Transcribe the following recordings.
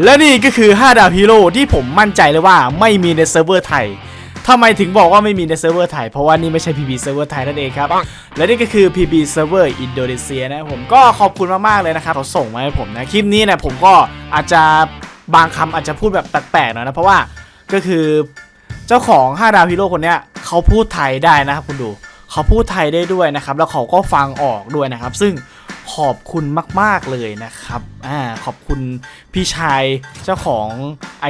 และนี่ก็คือ 5 ดาวฮีโร่ที่ผมมั่นใจเลยว่าไม่มีในเซิร์ฟเวอร์ไทยทำไมถึงบอกว่าไม่มีในเซิร์ฟเวอร์ไทย เพราะว่านี่ไม่ใช่ PB เซิร์ฟเวอร์ไทยนั่นเองครับ และนี่ก็คือ PB เซิร์ฟเวอร์อินโดนีเซียนะผมก็ขอบคุณมาก ๆ เลยนะครับเขาส่งมาให้ผมนะ คลิปนี้นี่ยผมก็อาจจะบางคำอาจจะพูดแบบแปลกๆหน่อยนะ เพราะว่าก็คือเจ้าของ 5 ดาวฮีโร่คนเนี้ยเขาพูดไทยได้นะครับคุณดูเขาพูดไทยได้ด้วยนะครับแล้วเขาก็ฟังออกด้วยนะครับ ซึ่ง ขอบคุณมาก ๆ เลยนะครับอ่าขอบคุณพี่ชายเจ้าของ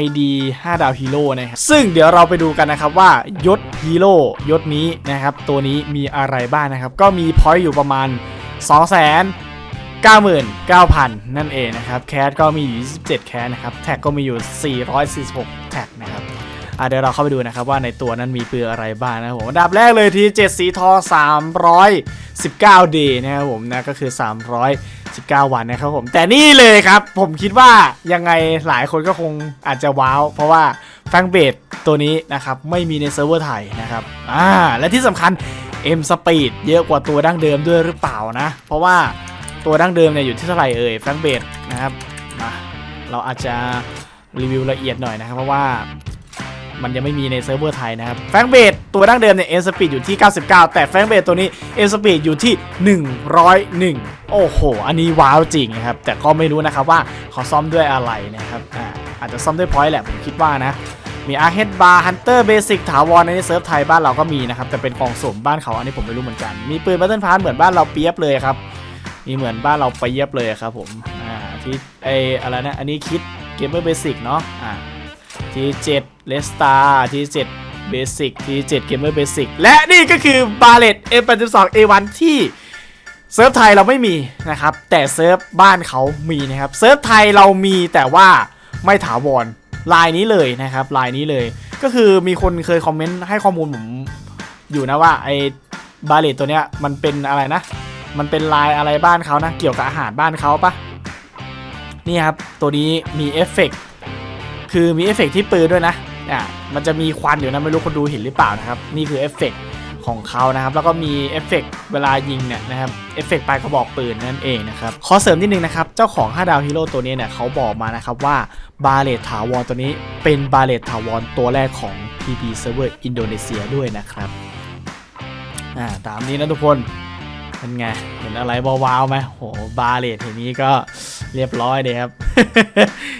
ID 5 ดาวฮีโร่นะครับซึ่งเดี๋ยวเราไปดูกันนะครับว่ายศฮีโร่ยศนี้นะครับตัวนี้มีอะไรบ้างนะครับ ก็มีพอยต์อยู่ประมาณ 2 0 0 0 0 99,000 นั่นเองนะครับ แคสก็มีอยู่ 27 แคสนะครับ แท็กก็มีอยู่ 446 แท็กนะครับ เดี๋ยวเราเข้าไปดูนะครับว่าในตัวนั้นมีปืนอะไรบ้างนะครับผมอันดับแรกเลยที่7สีทอง319 d นะครับผมนะก็คือ 319 วันนะครับผมแต่นี่เลยครับ ผมคิดว่ายังไงหลายคนก็คงอาจจะว้าว เพราะว่าแฟงเบดตัวนี้นะครับไม่มีในเซิร์ฟเวอร์ไทยนะครับอ่าและที่สำคัญ M Speed เยอะกว่าตัวดั้งเดิมด้วยหรือเปล่านะ เพราะว่าตัวดั้งเดิมเนี่ยอยู่ที่เท่าไหร่เอ่ยแฟงเบดนะครับมาเราอาจจะรีวิวละเอียดหน่อยนะครับเพราะว่า มันยังไม่มีในเซิร์ฟเวอร์ไทยนะครับแฟงเบดตัวดั้งเดิมเนี่ย M Speed อยู่ที่ 99 แต่แฟงเบดตัวนี้ M Speed อยู่ที่ 101 โอ้โห อันนี้ว้าวจริงนะครับ แต่ก็ไม่รู้นะครับว่าเขาซ่อมด้วยอะไรนะครับอ่าอาจจะซ่อมด้วยพอยต์แหละผมคิดว่านะมีอาร์เฮดบาร์ฮันเตอร์เบสิกถาวรในเซิร์ฟไทยบ้านเราก็มีนะครับ แต่เป็นกองสมบ้านเขาอันนี้ผมไม่รู้เหมือนกัน มีปืนบัตเทิลพาร์เหมือนบ้านเราเปียบเลยครับมีเหมือนบ้านเราเปียบเลยครับผมอ่าที่ไออะไรนะอันนี้คิดเกมเมอร์เบสิกเนาะอ่า ที่7เลสตาที่7เบสิกที่7เกมเมอร์เบสิกและนี่ก็คือบาเลต M82 A1 ที่เซิร์ฟไทยเราไม่มีนะครับ แต่เซิร์ฟบ้านเขามีนะครับเซิร์ฟไทยเรามีแต่ว่าไม่ถาวรลายนี้เลยนะครับลายนี้เลย ก็คือมีคนเคยคอมเมนต์ให้ข้อมูลผมอยู่นะว่าไอ้บาเลตตัวเนี้ยมันเป็นอะไรนะ มันเป็นลายอะไรบ้านเขานะ เกี่ยวกับอาหารบ้านเขาปะนี่ครับ ตัวนี้มีเอฟเฟกต์ คือมีเอฟเฟกต์ที่ปืนด้วยนะอะมันจะมีควันอยู่นะไม่รู้คนดูเห็นหรือเปล่านะครับ นี่คือเอฟเฟกต์ของเขานะครับ แล้วก็มีเอฟเฟกต์เวลายิงเนี่ยนะครับเอฟเฟกต์ปลายกระบอกปืนนั่นเองนะครับขอเสริมนิดนึงนะครับ เจ้าของ 5 ดาวฮีโร่ตัวนี้เนี่ยเขาบอกมานะครับว่าบาเลตถาวรตัวนี้เป็นบาเลตถาวรตัวแรกของ PP Server อินโดนีเซียด้วยนะครับอ่าตามนี้นะทุกคนเป็นไงเห็นอะไรว้าวๆไหมโหบาเลตเห็นนี้ก็เรียบร้อยเลยครับ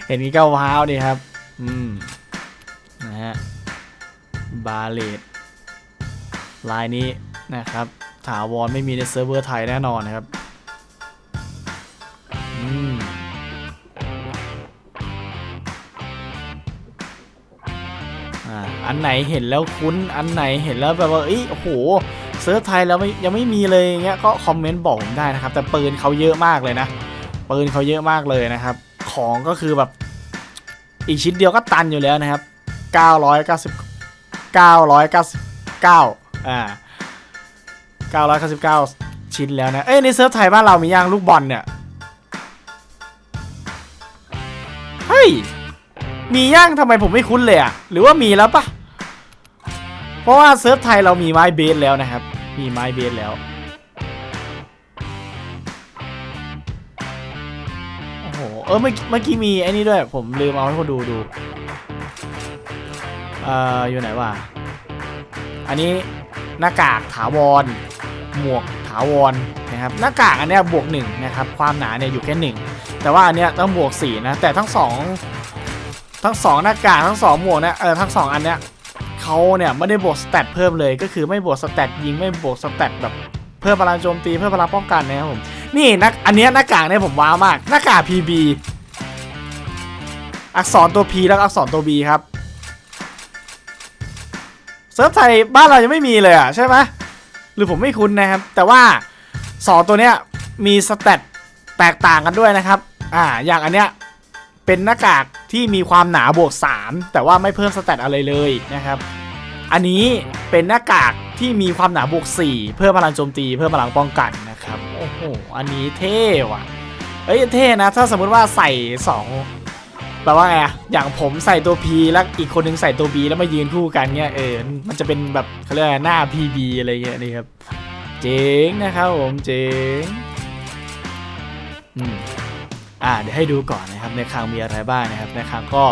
เห็นนี้ก็ว้าวดีครับ อืม นะฮะ บาเลตลายนี้นะครับ ถาวรไม่มีในเซิร์ฟเวอร์ไทยแน่นอนนะครับ อืม อ่า อันไหนเห็นแล้วคุ้น อันไหนเห็นแล้วแบบว่าเอ้ยโอ้โห เซิร์ฟไทยแล้วยังไม่มีเลยอย่างเงี้ย ก็คอมเมนต์บอกผมได้นะครับ แต่ปืนเขาเยอะมากเลยนะ ปืนเขาเยอะมากเลยนะครับ ของก็คือแบบ อีกชิ้นเดียวก็ตันอยู่แล้วนะครับ 990 999อ่า999 ชิ้นแล้วนะ เอ้ยในเซิร์ฟไทยบ้านเรามีย่างลูกบอลเนี่ย เฮ้ย มีย่างทำไมผมไม่คุ้นเลยอะหรือว่ามีแล้วปะเพราะว่าเซิร์ฟไทยเรามีไม้เบสแล้วนะครับ มีไม้เบสแล้ว อเออเมื่อกี้เมื่อกี้มีไอ้นี่ด้วย ผมลืมเอาให้คนดูดู เอ่อ อยู่ไหนวะ อันนี้หน้ากากถาวร หมวกถาวรนะครับ หน้ากากอันเนี้ยบวกหนึ่งนะครับ ความหนาเนี่ยอยู่แค่หนึ่ง แต่ว่าอันเนี้ยต้องบวกสี่นะ แต่ทั้งสองทั้งสองหน้ากากทั้งสองหมวกเนี่ยเออทั้งสองอันเนี้ยเขาเนี่ยไม่ได้บวกสเตตเพิ่มเลย ก็คือไม่บวกสเตตยิงไม่บวกสเตตแบบเพิ่มพลังโจมตีเพิ่มพลังป้องกันนะครับผม นี่นักอันเนี้ยหน้ากากเนี่ยผมว้าวมาก หน้ากาก PB อักษรตัว P แล้วอักษรตัว B ครับเซิร์ฟไทยบ้านเรายังไม่มีเลยอะใช่ไหมหรือผมไม่คุ้นนะครับ แต่ว่าสองตัวเนี้ยมีสเตตแตกต่างกันด้วยนะครับ อ่า อย่างอันเนี้ยเป็นหน้ากากที่มีความหนาบวก 3 แต่ว่าไม่เพิ่มสเตตอะไรเลยนะครับ อันนี้เป็นหน้ากากที่มีความหนาบวก 4 เพิ่มพลังโจมตี เพิ่มพลังป้องกันนะ หอันนี้เท่ว่ะเอ้ยเท่นะ ถ้าสมมติว่าใส่สองแบบว่าไงอะอย่างผมใส่ตัว P แล้วอีกคนนึงใส่ตัว B แล้วมายืนคู่กันเงี้ยเออมันจะเป็นแบบเขาเรียกอะไรหน้า PB อะไรเงี้ยนี่ครับ เจ๋งนะครับผมเจ๋งอืมอ่าเดี๋ยวให้ดูก่อนนะครับในคลังมีอะไรบ้างนะครับในคลังก็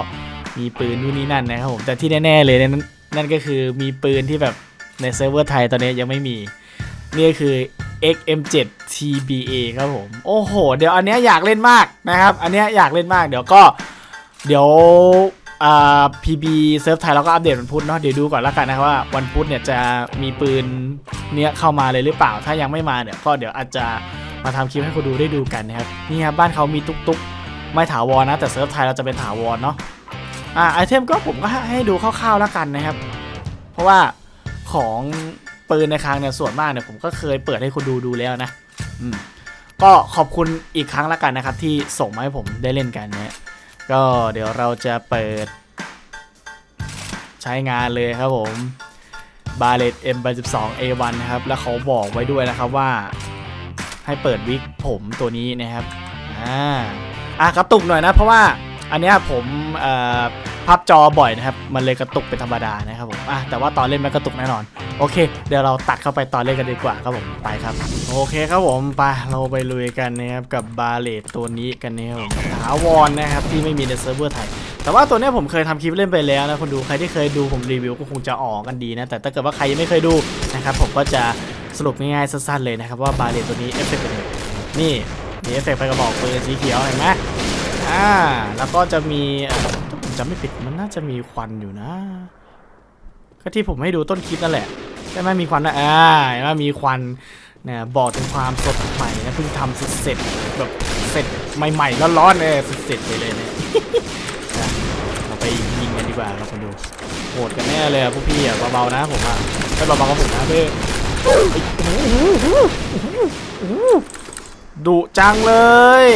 มีปืนนู่นนี่นั่นนะครับผมแต่ที่แน่ๆเลยนั่นนั่นก็คือมีปืนที่แบบในเซิร์ฟเวอร์ไทยตอนนี้ยังไม่มี นี่ก็คือ XM7 TBA ครับผม โอ้โห เดี๋ยวอันเนี้ยอยากเล่นมากนะครับ อันเนี้ยอยากเล่นมาก เดี๋ยวก็ เดี๋ยวอ่า PB เซิร์ฟไทยเราก็อัปเดตวันพุธเนาะ เดี๋ยวดูก่อนแล้วกันนะครับว่าวันพุธเนี่ยจะมีปืนเนี้ยเข้ามาเลยหรือเปล่า ถ้ายังไม่มาเนี่ยก็เดี๋ยวอาจจะมาทำคลิปให้คนดูได้ดูกันนะครับ นี่ครับบ้านเขามีตุ๊กๆไม่ถาวรนะ แต่เซิร์ฟไทยเราจะเป็นถาวรเนาะ อ่าไอเทมก็ผมก็ให้ดูคร่าวๆแล้วกันนะครับ เพราะว่าของปืนในคลังเนี่ยส่วนมากเนี่ยผมก็เคยเปิดให้คุณดูดูแล้วนะ ก็ขอบคุณอีกครั้งแล้วกันนะครับ ที่ส่งมาให้ผมได้เล่นกันเนี่ยก็เดี๋ยวเราจะเปิด ใช้งานเลยครับผมบาเลต M82 A1 นะครับ แล้วเขาบอกไว้ด้วยนะครับว่า ให้เปิดวิกผมตัวนี้นะครับ อ่าอะกระตุกหน่อยนะ เพราะว่าอันเนี้ยผมเอ่อ พับจอบ่อยนะครับ มันเลยกระตุกเป็นธรรมดานะครับผมอะแต่ว่าตอนเล่นมันกระตุกแน่นอน โอเค เดี๋ยวเราตัดเข้าไปตอนเล่นกันดีกว่าครับผมไปครับ โอเคครับผมไปเราไปลุยกันนะครับกับบาเลตตัวนี้กันนะครับถาวรนะครับที่ไม่มีในเซิร์ฟเวอร์ไทยแต่ว่าตัวนี้ผมเคยทำคลิปเล่นไปแล้วนะคนดูใครที่เคยดูผมรีวิวก็คงจะออกกันดีนะแต่ถ้าเกิดว่าใครยังไม่เคยดูนะครับผมก็จะสรุปง่ายๆสั้นๆเลยนะครับว่าบาเลตตัวนี้เอฟเฟกต์เป็นยังไงนี่มีเอฟเฟกต์ไฟกระบอกปืนสีเขียวเห็นไหมอ่าแล้วก็จะมี จำไม่ผิดมันน่าจะมีควันอยู่นะ ก็ที่ผมให้ดูต้นคลิปนั่นแหละใช่ไหมมีควันนะอ่าเห็นไหมมีควันเนี่ยบอกถึงความสดใหม่นะเพิ่งทำเสร็จแบบเสร็จใหม่ๆร้อนๆเลยเสร็จไปเลยเนี่ยเราไปยิงกันดีกว่าครับคนดูโหดกันแน่เลยพวกพี่อะเบาๆนะผมอะไม่เบาๆกับผมนะเพื่ดุจังเลย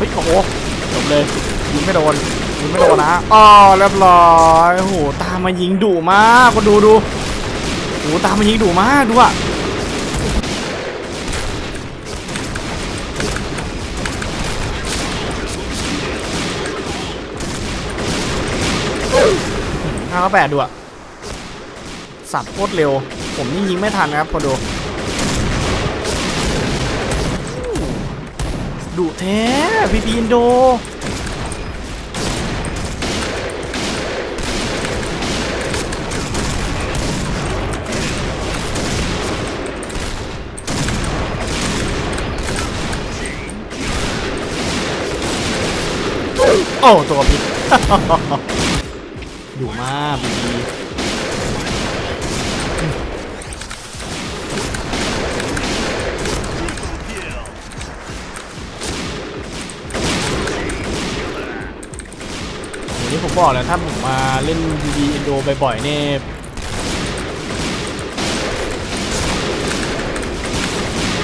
เฮ้ยโอ้โห จบเลยยิงไม่โดนยิงไม่โดนนะอ๋อเรียบร้อยโอ้โหตามมายิงดุมากคนดูดูโอ้โหตามมายิงดุมากดูอะห้าแปดดูอะสับโคตรเร็ว ผมนี่ยิงไม่ทันนะครับคนดู ดุแท้พี่พีอินโด โอ้ ตัวพิษดุมากพี่ อย่างนี้ผมบอกแล้วถ้าผมมาเล่นดีดอินโดบ่อยๆเนี่ย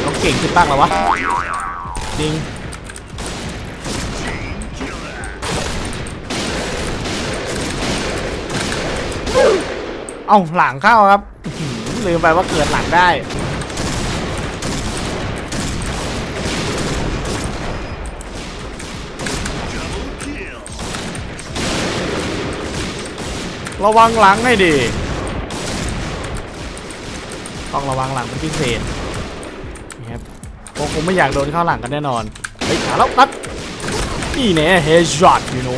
ต้องเก่งขึ้นตั้งแล้ววะ จริงเอาหลังเข้าครับลืมไปว่าเกิดหลังได้ ระวังหลังให้ดี ต้องระวังหลังเป็นพิเศษนี่ครับคงคงไม่อยากโดนเข้าหลังกันแน่นอนเฮ้ยขาแล้วนัดนี่แน่เฮดช็อตอยู่โน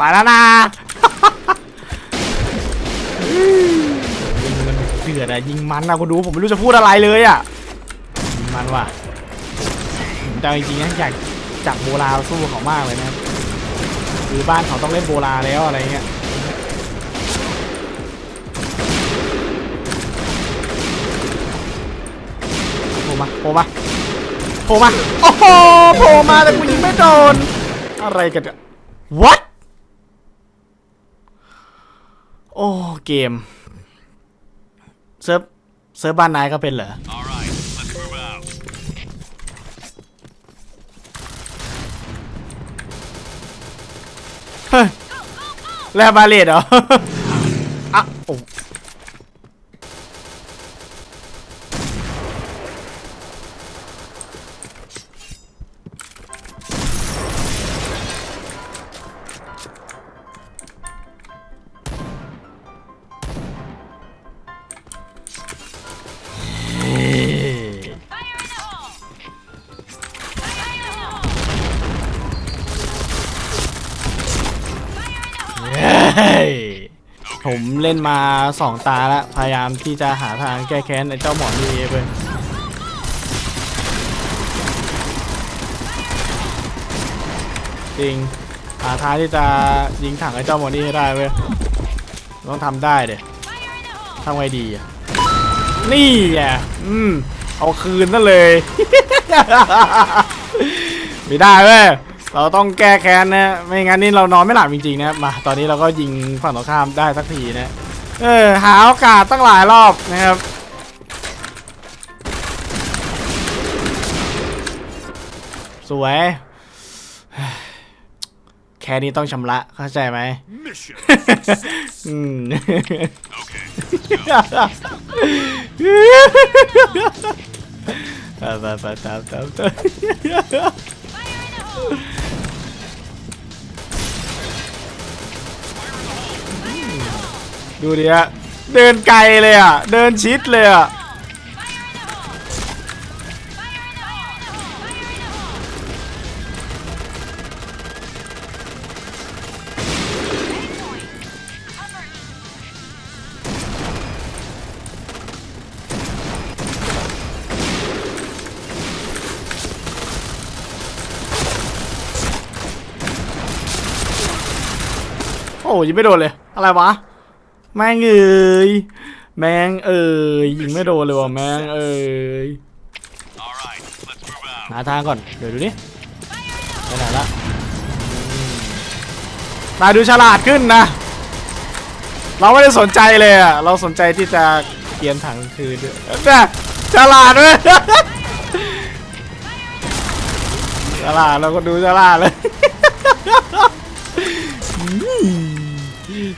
มาแล้วนะ ดือดอะยิงมันอะคุณดูผมไม่รู้จะพูดอะไรเลยอะยิงมันว่ะแต่จริงๆนะอยากจับโบราณสู้เขามากเลยนะคือบ้านเขาต้องเล่นโบราณแล้วอะไรเงี้ยโผล่มาโผล่มาโผล่มาโอ้โหโผล่มาแต่กูยิงไม่โดนอะไรกันอะ what โอ้เกม เซิร์ฟเซิร์ฟบ้านนายก็เป็นเหรอแล้วบาเลตเหรออะโอ้ เล่นมาสองตาแล้ว พยายามที่จะหาทางแก้แค้นไอ้เจ้าหมอนี่เว้ยจริงหาทางที่จะยิงถังไอ้เจ้าหมอนี่ให้ได้เว้ยต้องทำได้เด็ทำไงดีอะนี่อะอืมเอาคืนนั่นเลย ไม่ได้เว้ย เราต้องแก้แค้นนะไม่งั้นนี่เรานอนไม่หลับจริงๆนะมาตอนนี้เราก็ยิงฝั่งตรงข้ามได้สักทีนะเออหาโอกาสตั้งหลายรอบนะครับสวยแค่นี้ต้องชำระเข้าใจไหม Mission. อืมไปไปไปตามตามตาม ดูดิฮะเดินไกลเลยอะ เดินชิดเลยอะ อ้ยิงไม่โดนเลย อะไรวะ แม่งเอ้ยแม่งเอ้ยยิงไม่โดนเลยว่ะแม่งเอ้ยหาทางก่อน เดี๋ยวดูดิไปไหนละอืมนายดูฉลาดขึ้นนะ เราไม่ได้สนใจเลยอะเราสนใจที่จะเกียนถังคืนด้วยเนี่ยฉลาดเลยฉลาดเราก็ดูฉลาดเลย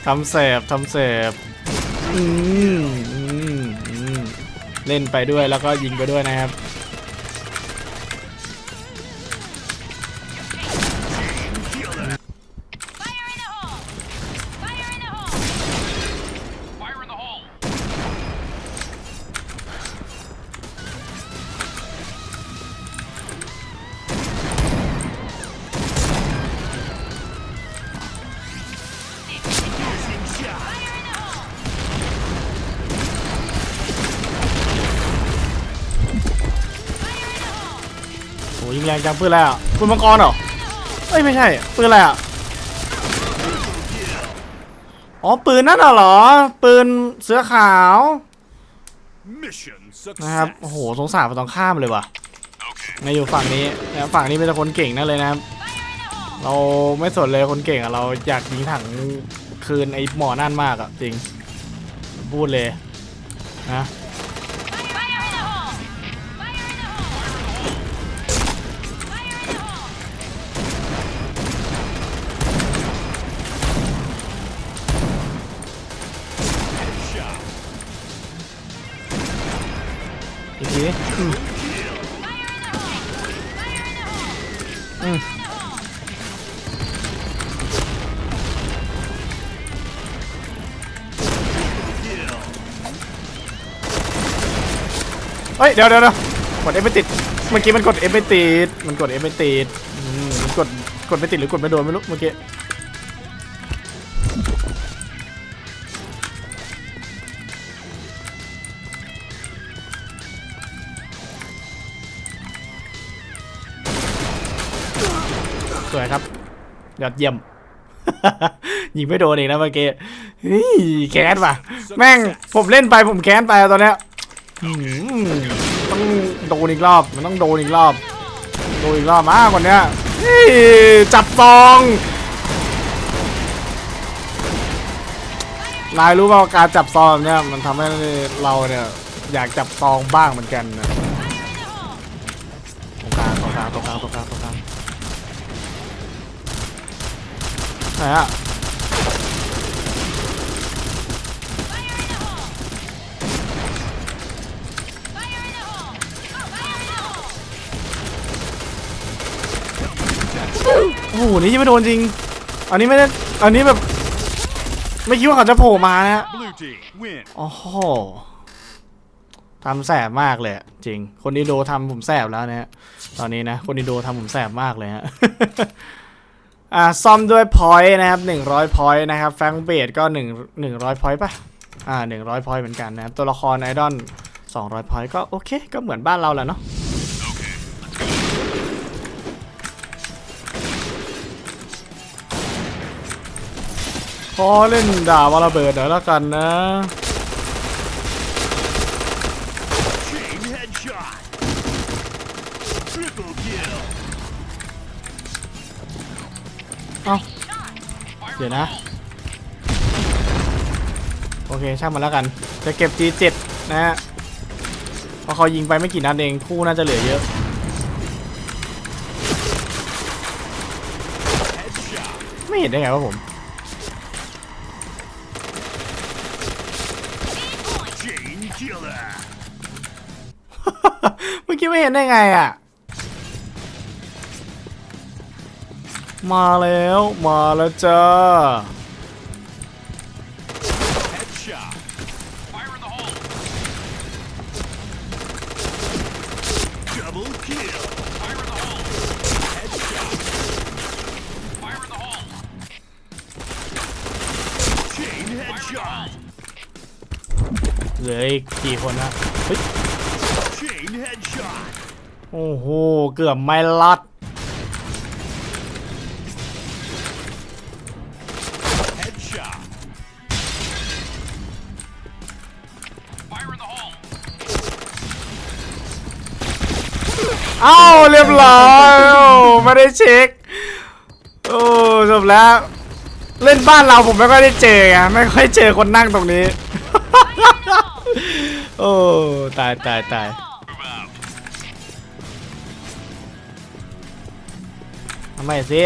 ทำแสบทำแสบเล่นไปด้วยแล้วก็ยิงไปด้วยนะครับ ยิงแรงจังปืนอะไรอะปืนมังกรเหรอเอ้ยไม่ใช่ปืนอะไรอะอ๋อปืนนั่นน่ะเหรอ ปืนเสื้อขาว Mission นะครับ success. โอ้โหสงสารฝั่งตรงข้ามเลยว่ะ Okay. มาอยู่ฝั่งนี้นะฝั่งนี้เป็นแต่คนเก่งนั่นเลยนะครับ เราไม่สนเลยคนเก่งอะเราอยากยิงถังคืนไอ้หมอนั่นมากอะจริง พูดเลยนะ กี้อืมอืมเฮ้ย เดี๋ยวเดี๋ยวเดี๋ยวกดเอฟไม่ติด เมื่อกี้มันกดเอฟไม่ติด มันกดเอฟไม่ติดอืมมันกด กดไม่ติดหรือกดไม่โดนไม่รู้เมื่อกี้ สวยครับ ยอดเยี่ยม ยิงไม่โดนเองนะเมื่อกี้แค้นว่ะ แม่งผมเล่นไปผมแค้นไปตอนเนี้ยต้องโดนอีกรอบ มันต้องโดนอีกรอบ โดนอีกรอบมากกว่านี้จับซองนายรู้ป่าการจับซองเนี้ยมันทำให้เราเนี่ยอยากจับซองบ้างเหมือนกันนะตรงกลางตรงกลางตรงกลางตรงกลาง ไหอะโอ้โห นี่ยังไม่โดนจริง อันนี้ไม่ได้ อันนี้แบบ ไม่คิดว่าเขาจะโผล่มานะฮะ โอ้โหทำแสบมากเลยจริง คนอินโดทำผมแสบแล้วนะฮะ ตอนนี้นะ คนอินโดทำผมแสบมากเลยฮะ อ่าซ่อมด้วยพอยต์นะครับ100พอยต์นะครับแฟงเบดก็1 100พอยต์ป่ะอ่า100พอยต์เหมือนกันนะครับ ตัวละครไอดอล200พอยต์ก็โอเค ก็เหมือนบ้านเราแหละเนาะพอเล่นด่ามาระเบิดหน่อยแล้วกันนะ เอ้าเดี๋ยวนะ โอเค ช่างมันแล้วกัน จะเก็บ G7 นะฮะเพราะเขายิงไปไม่กี่นัดเอง คู่น่าจะเหลือเยอะ Headshot. ไม่เห็นได้ไงว่าผม Chain killer. เมื่อกี้ไม่เห็นได้ไงอะ มาแล้วมาแล้วจ้าเหลืออีกกี่คนนะโอ้โห เกือบไม่ลัด เอ้าเรียบร้อยโอ้ไม่ได้เช็คโอ้จบแล้ว เล่นบ้านเราผมไม่ค่อยได้เจอไงไม่ค่อยเจอคนนั่งตรงนี้ โอ้ตายตายตายทำไมสิ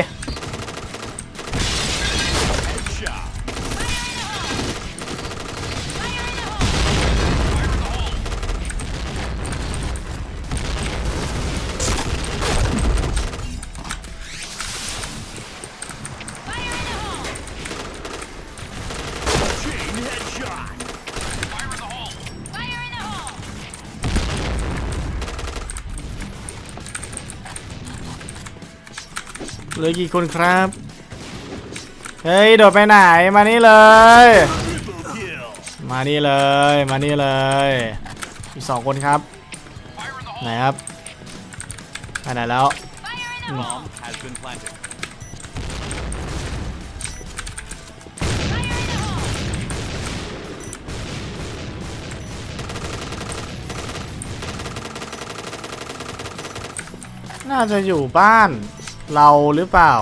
เหลือกี่คนครับ เฮ้ย โดดไปไหน มานี่เลย มานี่เลย มานี่เลย อีกสองคนครับ ไหนครับไปไหนแล้ว Bomb has been planted. น่าจะอยู่บ้าน เราหรือเปล่า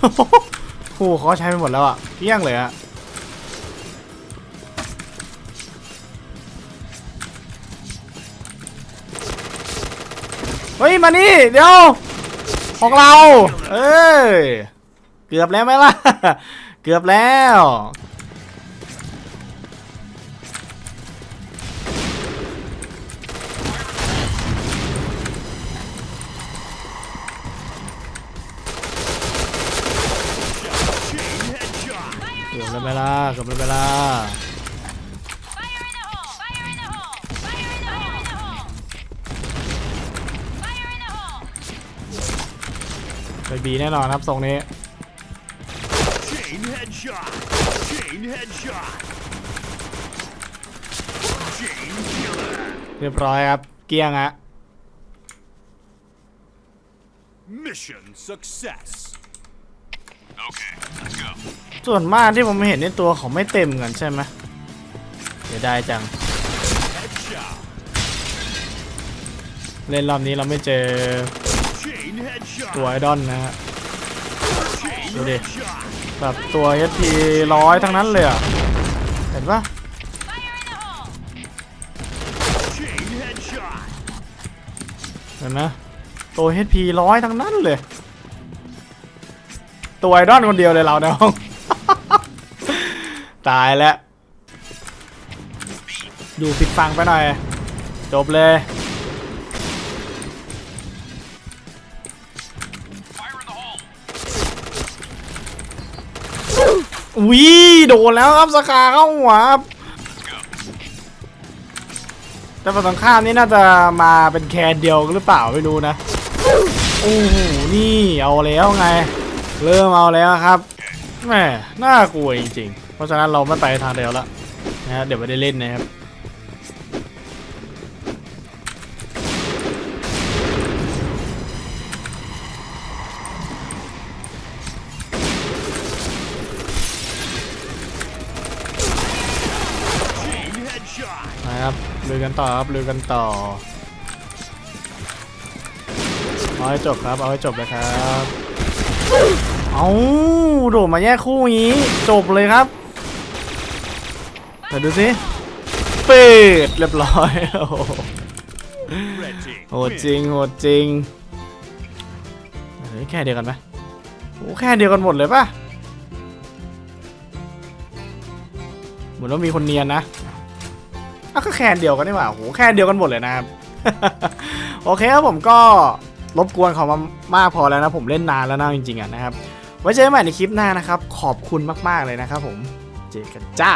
โอ้โหเขาใช้ไปหมดแล้วอะเกลี้ยงเลยอะเฮ้ย มานี่ เดี๋ยว ของเรา เอ้ย เกือบแล้วไหมล่ะ เกือบแล้ว Chain headshot. เกือบแล้วไหมล่ะเกือบแล้วไหมล่ะ Fire in the hole! Fire in the hole! Fire in the hole! Fire in the hole! ไปบีแน่นอนครับทรงนี้ Chain headshot. Chain headshot. Chain killer. เรียบร้อยครับ เกลี้ยงฮะ Mission success. Okay, let's go. ส่วนมากที่ผมเห็นในตัวเขาไม่เต็มกันใช่ไหมเสียดายจัง Headshot. เล่นรอบนี้เราไม่เจอ Chain headshot. ตัวไอดอลนะฮะ Chain Vô đi. headshot. แบบตัว HP ร้อยทั้งนั้นเลยอะเห็นปะเห็นไหมตัว HP ร้อยทั้งนั้นเลย ตัวไอดอลคนเดียวเลยเราในห้องตตายแล้วดูผิดฟังไปหน่อย จบเลย วิโดนแล้วครับสกาเข้าหัวครับแต่ฝั่งตรงข้ามนี่น่าจะมาเป็นแคนเดียวหรือเปล่าไม่รู้นะโอ้โหนี่เอาแล้วไง เริ่มเอาแล้วครับแหมน่ากลัวจริงๆ เพราะฉะนั้นเราไม่ไปทางเดียวละนะฮะเดี๋ยวไม่ได้เล่นนะครับ รับลุยกันต่อครับลุยกันต่อเอาให้จบครับ เอาให้จบเลยครับเอาโดดมาแยกคู่อย่างนี้ จบเลยครับเดี๋ยวดูสิปิดเรียบร้อยโอ้โหโหดจริงโหดจริงเฮ้ยแค่เดียวกันไหมโอ้แค่เดียวกันหมดเลยปะเหมือนว่ามีคนเนียนนะ อาก็แค่เดียวกันนี่หว่าโหแค่เดียวกันหมดเลยนะครับ โอเคครับผมก็รบกวนเขามามากพอแล้วนะ ผมเล่นนานแล้วนะจริงๆอะนะครับ ไว้เจอกันใหม่ในคลิปหน้านะครับ ขอบคุณมากๆเลยนะครับผม เจอกันจ้า